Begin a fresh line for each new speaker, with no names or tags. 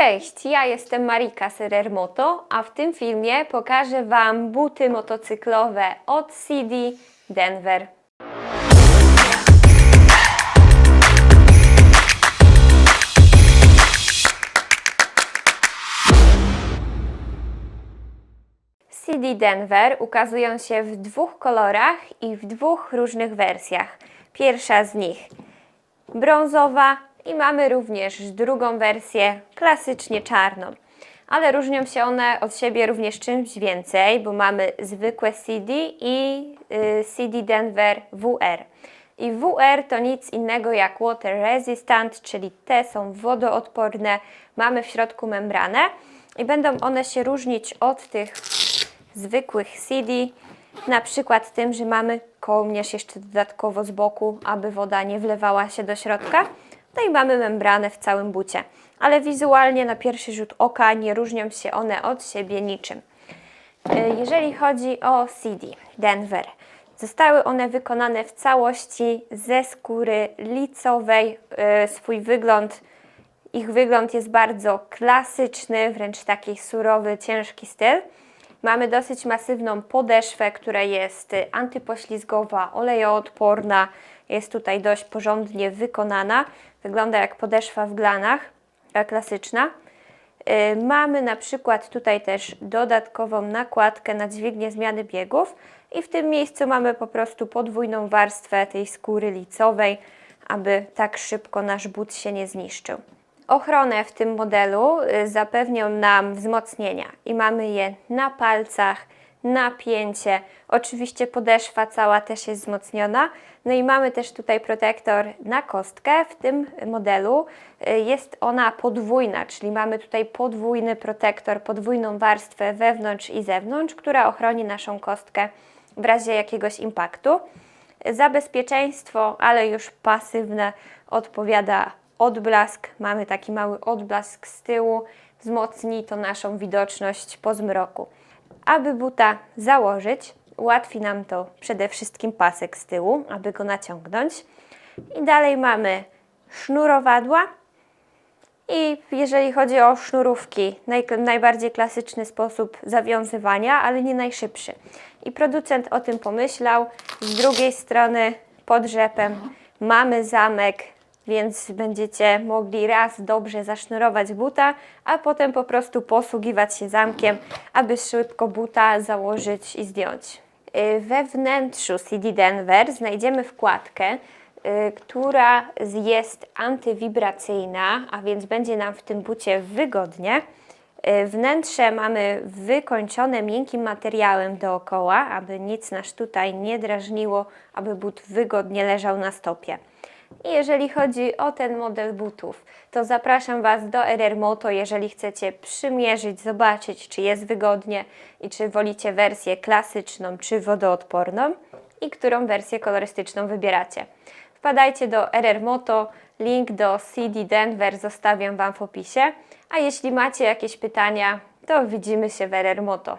Cześć, ja jestem Marika Serermoto, a w tym filmie pokażę Wam buty motocyklowe od CD Denver. CD Denver ukazują się w dwóch kolorach i w dwóch różnych wersjach. Pierwsza z nich brązowa i mamy również drugą wersję klasycznie czarną. Ale różnią się one od siebie również czymś więcej, bo mamy zwykłe CD i y, CD Denver WR. I WR to nic innego jak water resistant, czyli te są wodoodporne. Mamy w środku membranę i będą one się różnić od tych zwykłych CD, na przykład tym, że mamy kołnierz jeszcze dodatkowo z boku, aby woda nie wlewała się do środka. No i mamy membranę w całym bucie. Ale wizualnie na pierwszy rzut oka nie różnią się one od siebie niczym. E, Jeżeli chodzi o CD Denver, zostały one wykonane w całości ze skóry licowej. E, Swój wygląd ich wygląd jest bardzo klasyczny, wręcz taki surowy, ciężki styl. Mamy dosyć masywną podeszwę, która jest antypoślizgowa, olejoodporna. Jest tutaj dość porządnie wykonana. Wygląda jak podeszwa w glanach, klasyczna. Y, Mamy na przykład tutaj też dodatkową nakładkę na dźwignię zmiany biegów i w tym miejscu mamy po prostu podwójną warstwę tej skóry licowej, aby tak szybko nasz but się nie zniszczył. Ochronę w tym modelu y, zapewnią nam wzmocnienia i mamy je na palcach, napięcie. Oczywiście podeszwa cała też jest wzmocniona. No i mamy też tutaj protektor na kostkę. W tym modelu y, jest ona podwójna, czyli mamy tutaj podwójny protektor, podwójną warstwę wewnątrz i zewnątrz, która ochroni naszą kostkę w razie jakiegoś impaktu. Za bezpieczeństwo, ale już pasywne, odpowiada odblask. Mamy taki mały odblask z tyłu, wzmocni to naszą widoczność po zmroku. Aby buta założyć, ułatwi nam to przede wszystkim pasek z tyłu, aby go naciągnąć. I dalej mamy sznurowadła. I jeżeli chodzi o sznurówki, naj, najbardziej klasyczny sposób zawiązywania, ale nie najszybszy. I producent o tym pomyślał. Z drugiej strony pod rzepem mamy zamek, więc będziecie mogli raz dobrze zasznurować buta, a potem po prostu posługiwać się zamkiem, aby szybko buta założyć i zdjąć. Y, We wnętrzu CD Denver znajdziemy wkładkę, y, która jest antywibracyjna, a więc będzie nam w tym bucie wygodnie. Y, Wnętrze mamy wykończone miękkim materiałem dookoła, aby nic nas tutaj nie drażniło, aby but wygodnie leżał na stopie. I jeżeli chodzi o ten model butów, to zapraszam Was do RR Moto, jeżeli chcecie przymierzyć, zobaczyć, czy jest wygodnie i czy wolicie wersję klasyczną czy wodoodporną i którą wersję kolorystyczną wybieracie. Wpadajcie do RR Moto, link do CD Denver zostawiam Wam w opisie, a jeśli macie jakieś pytania, to widzimy się w RR Moto.